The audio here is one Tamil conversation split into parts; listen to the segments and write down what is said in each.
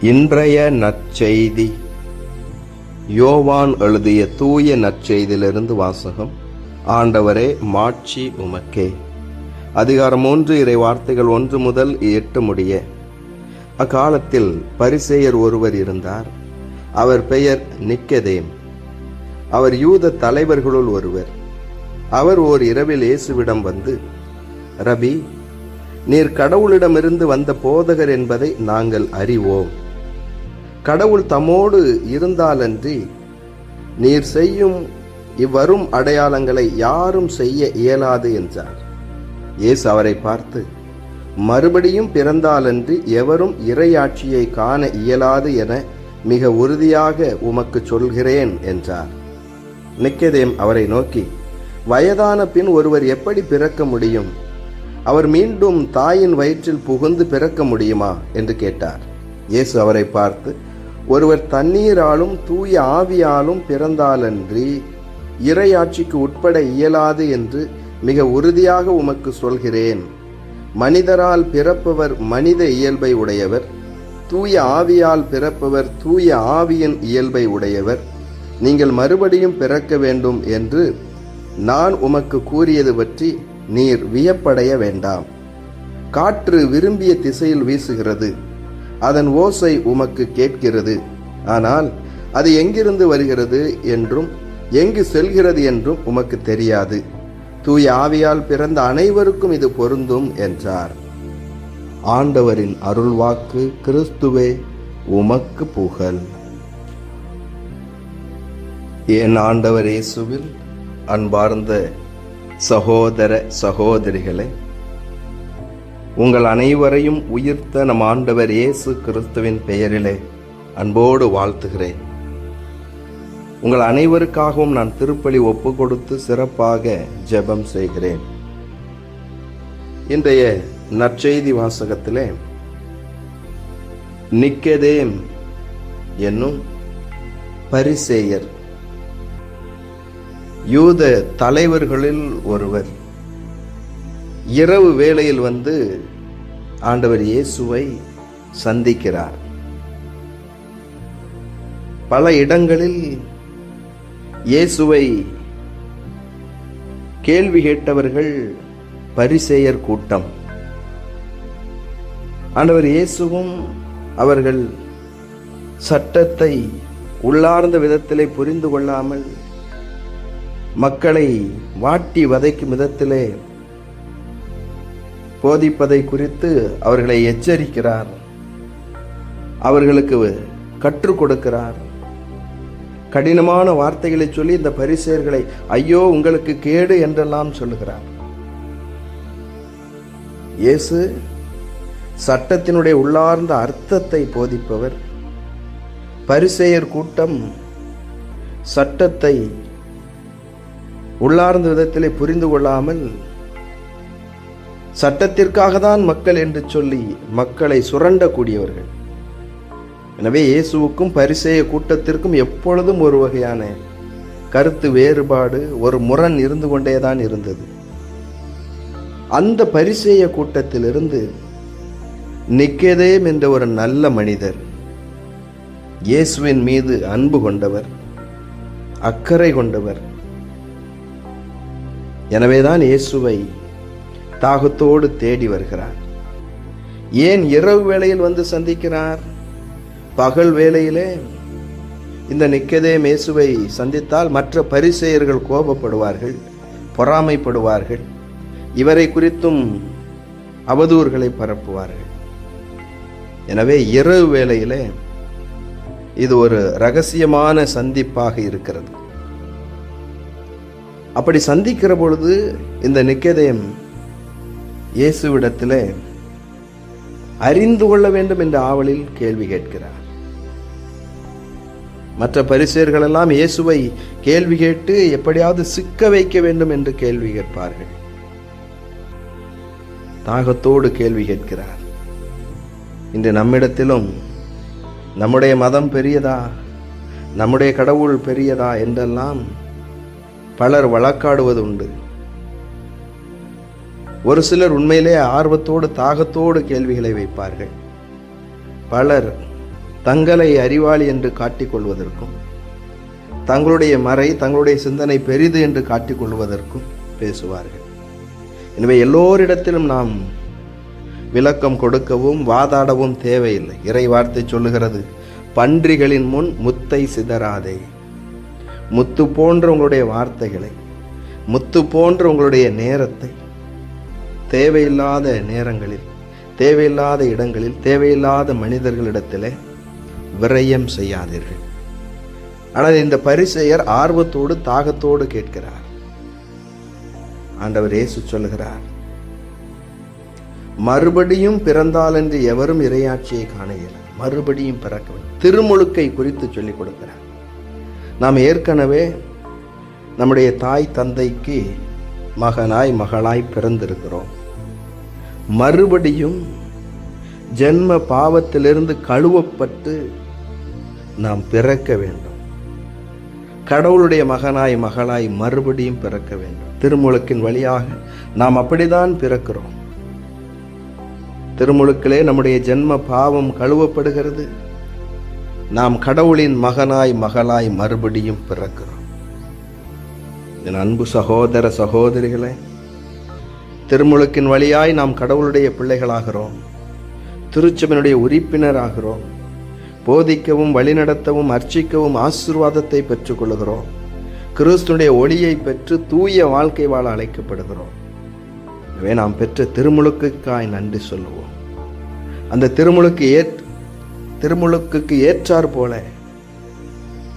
இன்றைய நற்செய்தி. யோவான் எழுதிய தூய நற்செய்தியிலிருந்து வாசகம். ஆண்டவரே மாட்சி உமக்கே. அதிகாரம் மூன்று இறை வார்த்தைகள் ஒன்று முதல் எட்டு முடிய. அக்காலத்தில் பரிசேயர் ஒருவர் இருந்தார். அவர் பெயர் நிக்கதேம். அவர் யூத தலைவர்களுள் ஒருவர். அவர் ஓர் இரவில் இயேசுவிடம் வந்து ரபி நீர் கடவுளிடமிருந்து வந்த போதகர் என்பதை நாங்கள் அறிவோம். கடவுள் தம்மோடு இருந்தாலன்றி நீர் செய்யும் இவ்வரும் அடையாளங்களை யாரும் செய்ய இயலாது என்றார். இயேசு அவரை பார்த்து மறுபடியும் பிறந்தாலன்றி எவரும் இறையாட்சியை காண இயலாது என மிக உறுதியாக உமக்கு சொல்கிறேன் என்றார். நிக்கதேம் அவரை நோக்கி வயதான பின் ஒருவர் எப்படி பிறக்க முடியும்? அவர் மீண்டும் தாயின் வயிற்றில் புகுந்து பிறக்க முடியுமா? என்று கேட்டார். இயேசு அவரை பார்த்து ஒருவர் தண்ணீராலும் தூய ஆவியாலும் பிறந்தாலன்றி இறையாட்சிக்கு உட்பட இயலாது என்று மிக உறுதியாக உமக்கு சொல்கிறேன். மனிதரால் பிறப்பவர் மனித இயல்பை உடையவர் தூய ஆவியால் பிறப்பவர் தூய ஆவியின் இயல்பை உடையவர். நீங்கள் மறுபடியும் பிறக்க வேண்டும் என்று நான் உமக்கு கூறியது பற்றி நீர் வியப்படைய வேண்டாம். காற்று விரும்பிய திசையில் வீசுகிறது. அதன் ஓசை உமக்கு கேட்கிறது. ஆனால் அது எங்கிருந்து வருகிறது என்றும் எங்கு செல்கிறது என்றும் உமக்கு தெரியாது. தூய ஆவியால் பிறந்த அனைவருக்கும் இது பொருந்தும் என்றார். ஆண்டவரின் அருள்வாக்கு கிறிஸ்துவே உமக்கு புகழ். என் ஆண்டவர் இயேசுவில் அன்பார்ந்த சகோதர சகோதரிகளை உங்கள் அனைவரையும் உயிர்த்த நம் ஆண்டவர் இயேசு கிறிஸ்துவின் பெயரிலே அன்போடு வாழ்த்துகிறேன். உங்கள் அனைவருக்காகவும் நான் திருப்பலி ஒப்பு கொடுத்து சிறப்பாக ஜெபம் செய்கிறேன். இன்றைய நற்செய்தி வாசகத்திலே நிக்கதேம் என்னும் பரிசேயர் யூத தலைவர்களில் ஒருவர் இரவு வேளையில் வந்து ஆண்டவர் இயேசுவை சந்திக்கிறார். பல இடங்களில் இயேசுவை கேள்வி கேட்டவர்கள் பரிசேயர் கூட்டம். ஆண்டவர் இயேசுவும் அவர்கள் சட்டத்தை உள்ளார்ந்த விதத்திலே புரிந்து கொள்ளாமல் மக்களை வாட்டி வதைக்கும் விதத்திலே போதிப்பதை குறித்து அவர்களை எச்சரிக்கிறார். அவர்களுக்கு கற்றுக் கொடுக்கிறார். கடினமான வார்த்தைகளை சொல்லி இந்த பரிசேர்களை ஐயோ உங்களுக்கு கேடு என்றெல்லாம் சொல்லுகிறார். இயேசு சட்டத்தினுடைய உள்ளார்ந்த அர்த்தத்தை போதிப்பவர். பரிசெயர் கூட்டம் சட்டத்தை உள்ளார்ந்த விதத்திலே புரிந்து கொள்ளாமல் சட்டத்திற்காக தான் மக்கள் என்று சொல்லி மக்களை சுரண்டக்கூடியவர்கள். எனவே இயேசுவுக்கும் பரிசேய கூட்டத்திற்கும் எப்பொழுதும் ஒரு வகையான கருத்து வேறுபாடு ஒரு முரண் இருந்து கொண்டேதான் இருந்தது. அந்த பரிசேய கூட்டத்திலிருந்து நிக்கேதேம் என்ற ஒரு நல்ல மனிதர் இயேசுவின் மீது அன்பு கொண்டவர் அக்கறை கொண்டவர். எனவேதான் இயேசுவை தாகத்தோடு தேடி வருகிறார். ஏன் இரவு வேளையில் வந்து சந்திக்கிறார்? பகல் வேளையிலே இந்த நிக்கதே மேசுவை சந்தித்தால் மற்ற பரிசெயர்கள் கோபப்படுவார்கள் பொறாமைப்படுவார்கள். இவரை குறித்தும் அவதூறுகளை பரப்புவார்கள். எனவே இரவு வேளையிலே இது ஒரு ரகசியமான சந்திப்பாக இருக்கிறது. அப்படி சந்திக்கிற பொழுது இந்த நிக்கதயம் இயேசுவிடத்திலே அறிந்து கொள்ள வேண்டும் என்ற ஆவலில் கேள்வி கேட்கிறார். மற்ற பரிசேர்கள் எல்லாம் இயேசுவை கேள்வி கேட்டு எப்படியாவது சிக்க வைக்க வேண்டும் என்று கேள்வி கேட்பார்கள். தாகத்தோடு கேள்வி கேட்கிறார். இன்று நம்மிடத்திலும் நம்முடைய மதம் பெரியதா? நம்முடைய கடவுள் பெரியதா? என்றெல்லாம் பலர் வழக்காடுவது உண்டு. ஒரு சிலர் உண்மையிலே ஆர்வத்தோடு தாகத்தோடு கேள்விகளை வைப்பார்கள். பலர் தங்களை அறிவாளி என்று காட்டிக்கொள்வதற்கும் தங்களுடைய மறை தங்களுடைய சிந்தனை பெரிது என்று காட்டிக்கொள்வதற்கும் பேசுவார்கள். எனவே எல்லோரிடத்திலும் நாம் விளக்கம் கொடுக்கவும் வாதாடவும் தேவையில்லை. இறை வார்த்தை சொல்லுகிறது பன்றிகளின் முன் முத்தை சிதறாதே. முத்து போன்ற உங்களுடைய வார்த்தைகளை முத்து போன்ற உங்களுடைய நேரத்தை தேவையில்லாத நேரங்களில் தேவையில்லாத இடங்களில் தேவையில்லாத மனிதர்களிடத்தில் விரயம் செய்யாதீர்கள். ஆனால் இந்த பரிசெயர் ஆர்வத்தோடு தாகத்தோடு கேட்கிறார். ஆண்டவர் இயேசு சொல்லுகிறார் மறுபடியும் பிறந்தால் என்று எவரும் இரையாட்சியை காண இயலாது. மறுபடியும் பிறக்க திருமுழுக்கை குறித்து சொல்லிக் கொடுக்கிறார். நாம் ஏற்கனவே நம்முடைய தாய் தந்தைக்கு மகனாய் மகளாய் பிறந்திருக்கிறோம். மறுபடியும் ஜென்ம பாவத்திலிருந்து கழுவப்பட்டு நாம் பிறக்க வேண்டும். கடவுளுடைய மகனாய் மகளாய் மறுபடியும் பிறக்க வேண்டும். திருமுழுக்கின் வழியாக நாம் அப்படிதான் பிறக்கிறோம். திருமுழுக்கிலே நம்முடைய ஜென்ம பாவம் கழுவப்படுகிறது. நாம் கடவுளின் மகனாய் மகளாய் மறுபடியும் பிறக்கிறோம். என் அன்பு சகோதர சகோதரிகளை திருமுழுக்கின் வழியாய் நாம் கடவுளுடைய பிள்ளைகளாகிறோம். திருச்சபையினுடைய உறுப்பினராகிறோம். போதிக்கவும் வழிநடத்தவும் அர்ச்சிக்கவும் ஆசீர்வாதத்தை பெற்றுக்கொள்கிறோம் கிறிஸ்துடைய ஒளியை பெற்று தூய வாழ்க்கை வாழ அழைக்கப்படுகிறோம். எனவே நாம் பெற்ற திருமுழுக்குக்காய் நன்றி சொல்லுவோம். அந்த திருமுழுக்கு ஏற் திருமுழுக்குக்கு ஏற்றார் போல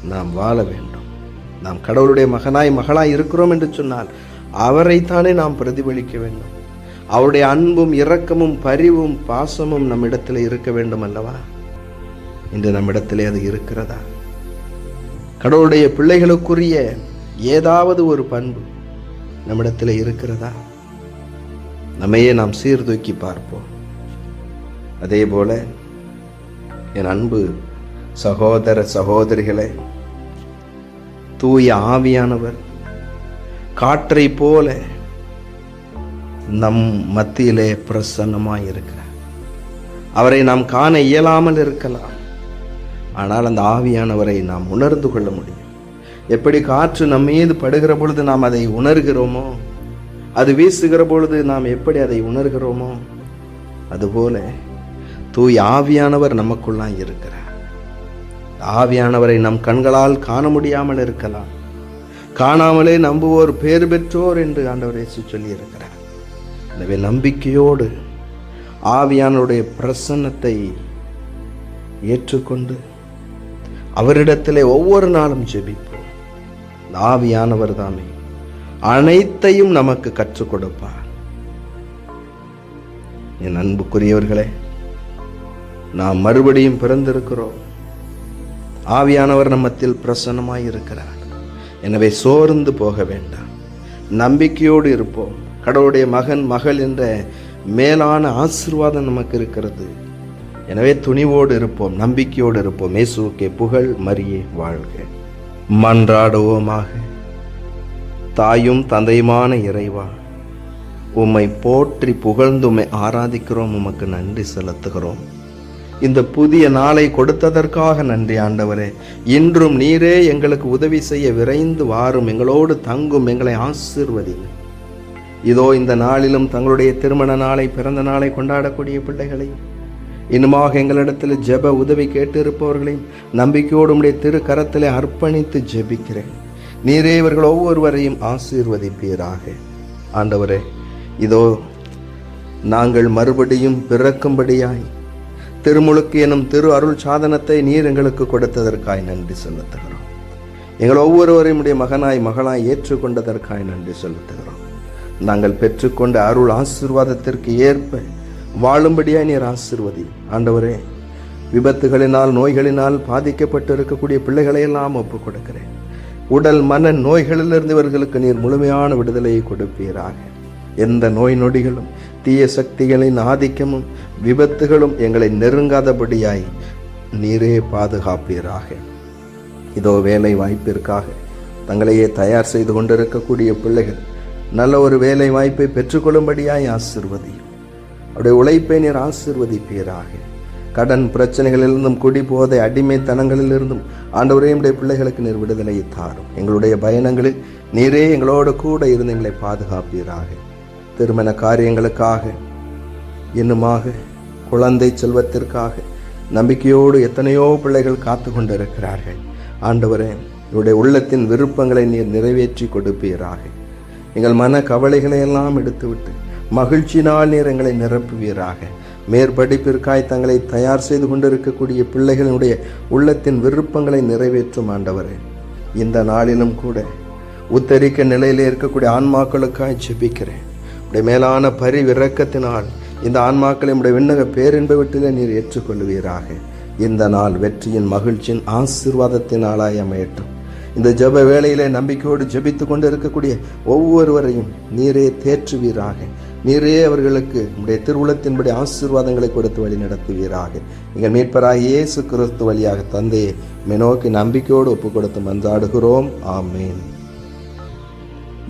நாம் வாழ வேண்டும். நாம் கடவுளுடைய மகனாய் மகளாய் இருக்கிறோம் என்று சொன்னால் அவரைத்தானே நாம் பிரதிபலிக்க வேண்டும். அவருடைய அன்பும் இரக்கமும் பரிவும் பாசமும் நம்மிடத்தில் இருக்க வேண்டும் அல்லவா? இன்று நம்மிடத்திலே அது இருக்கிறதா? கடவுளுடைய பிள்ளைகளுக்குரிய ஏதாவது ஒரு பண்பு நம்மிடத்தில் இருக்கிறதா? நம்மையே நாம் சீர்தூக்கி பார்ப்போம். அதே போல என் அன்பு சகோதர சகோதரிகளே தூய ஆவியானவர் காற்றை போல நம் மத்தியிலே பிரசன்னமாக இருக்கிறார் அவரை நாம் காண இயலாமல் இருக்கலாம். ஆனால் அந்த ஆவியானவரை நாம் உணர்ந்து கொள்ள முடியும். எப்படி காற்று நம் மீது படுகிற பொழுது நாம் அதை உணர்கிறோமோ அது வீசுகிற பொழுது நாம் எப்படி அதை உணர்கிறோமோ அதுபோல தூய் ஆவியானவர் நமக்குள்ளாய் இருக்கிறார். ஆவியானவரை நம் கண்களால் காண முடியாமல் இருக்கலாம். காணாமலே நம்புவோர் பேர் பெற்றோர் என்று ஆண்டவர் இயேசு சொல்லியிருக்கிறார். எனவே நம்பிக்கையோடு ஆவியானுடைய பிரசன்னத்தை ஏற்றுக்கொண்டு அவரிடத்திலே ஒவ்வொரு நாளும் ஜெபிப்போம். ஆவியானவர் தாமே அனைத்தையும் நமக்கு கற்றுக் கொடுப்பார். என் அன்புக்குரியவர்களே நாம் மறுபடியும் பிறந்திருக்கிறோம். ஆவியானவர் நம்மத்தில் பிரசன்னமாய் இருக்கிறார் எனவே சோர்ந்து போக வேண்டாம். நம்பிக்கையோடு இருப்போம். கடவுளுடைய மகன் மகள் என்ற மேலான ஆசீர்வாதம் நமக்கு இருக்கிறது. எனவே துணிவோடு இருப்போம் நம்பிக்கையோடு இருப்போம். இயேசுவுக்கே புகழ் மரியே வாழ்க. மன்றாடுவோமாக. தாயும் தந்தையுமான இறைவா உம்மை போற்றி புகழ்ந்து உம்மை ஆராதிக்கிறோம். உமக்கு நன்றி செலுத்துகிறோம். இந்த புதிய நாளை கொடுத்ததற்காக நன்றி ஆண்டவரே. இன்றும் நீரே எங்களுக்கு உதவி செய்ய விரைந்து வாரும் எங்களோடு தங்கும் எங்களை ஆசிர்வதிங்க இதோ இந்த நாளிலும் தங்களுடைய திருமண நாளை பிறந்த நாளை கொண்டாடக்கூடிய பிள்ளைகளையும் இன்னுமாக எங்களிடத்தில் ஜெப உதவி கேட்டிருப்பவர்களையும் நம்பிக்கையோடு உடைய திரு கரத்திலே அர்ப்பணித்து ஜெபிக்கிறேன். நீரே இவர்கள் ஒவ்வொருவரையும் ஆசீர்வதிப்பீராக. ஆண்டவரே இதோ நாங்கள் மறுபடியும் பிறக்கும்படியாய் திருமுழுக்கு எனும் திரு அருள் சாதனத்தை நீர் எங்களுக்கு கொடுத்ததற்காய் நன்றி செலுத்துகிறோம். எங்கள் ஒவ்வொருவரையும் உடைய மகனாய் மகளாய் ஏற்றுக்கொண்டதற்காய் நன்றி செலுத்துகிறோம். நாங்கள் பெற்றுக்கொண்ட அருள் ஆசீர்வாதத்திற்கு ஏற்ப வாழும்படியாய் நீர் ஆசீர்வதி. ஆண்டவரே விபத்துகளினால் நோய்களினால் பாதிக்கப்பட்டு இருக்கக்கூடிய பிள்ளைகளை எல்லாம் ஒப்புக் கொடுக்கிறேன். உடல் மன நோய்களிலிருந்து இவர்களுக்கு நீர் முழுமையான விடுதலையை கொடுப்பீராக. எந்த நோய் நொடிகளும் தீய சக்திகளின் ஆதிக்கமும் விபத்துகளும் எங்களை நெருங்காதபடியாய் நீரே பாதுகாப்பீராக. இதோ வேலை வாய்ப்பிற்காக தங்களையே தயார் செய்து கொண்டிருக்கக்கூடிய பிள்ளைகள் நல்ல ஒரு வேலை வாய்ப்பை பெற்றுக்கொள்ளும்படியாய் ஆசிர்வதியும். அவருடைய உழைப்பை நீர் ஆசிர்வதிப்பீராக. கடன் பிரச்சனைகளிலிருந்தும் குடி போதை அடிமைத்தனங்களிலிருந்தும் ஆண்டவரே உடைய பிள்ளைகளுக்கு நீர் விடுதலையை தாரும். எங்களுடைய பயணங்களில் நீரே எங்களோடு கூட இருந்து எங்களை பாதுகாப்பீராக. திருமண காரியங்களுக்காக இன்னுமாக குழந்தை செல்வத்திற்காக நம்பிக்கையோடு எத்தனையோ பிள்ளைகள் காத்து கொண்டிருக்கிறார்கள். ஆண்டவரே என்னுடைய உள்ளத்தின் விருப்பங்களை நீர் நிறைவேற்றி கொடுப்பீராக. எங்கள் மன கவலைகளை எல்லாம் எடுத்துவிட்டு மகிழ்ச்சினால் நீர் எங்களை நிரப்புவீராக. மேற்படிப்பிற்காய் தங்களை தயார் செய்து கொண்டிருக்கக்கூடிய பிள்ளைகளுடைய உள்ளத்தின் விருப்பங்களை நிறைவேற்றும் ஆண்டவரே. இந்த நாளிலும் கூட உத்தரிக்க நிலையில் இருக்கக்கூடிய ஆன்மாக்களுக்காய் ஜெபிக்கிறேன். உடைய மேலான பரிவிறக்கத்தினால் இந்த ஆன்மாக்களை உடைய விண்ணக பேரின்ப வீட்டிலே நீர் ஏற்றுக்கொள்வீராக இந்த நாள் வெற்றியின் மகிழ்ச்சியின் ஆசீர்வாதத்தின் ஆளாய் அமையட்டும். இந்த ஜெப வேளையிலே நம்பிக்கையோடு ஜபித்து கொண்டு இருக்கக்கூடிய ஒவ்வொருவரையும் நீரே தேற்றுவீராக. நீரே அவர்களுக்கு உடைய திருவுளத்தின்படி ஆசீர்வாதங்களை கொடுத்து வழி நடத்துவீராக. எங்கள் மீட்பராக இயேசு கிறிஸ்து வழியாக தந்தையை மெனோக்கி நம்பிக்கையோடு ஒப்பு கொடுத்து மன்றாடுகிறோம். ஆமேன்.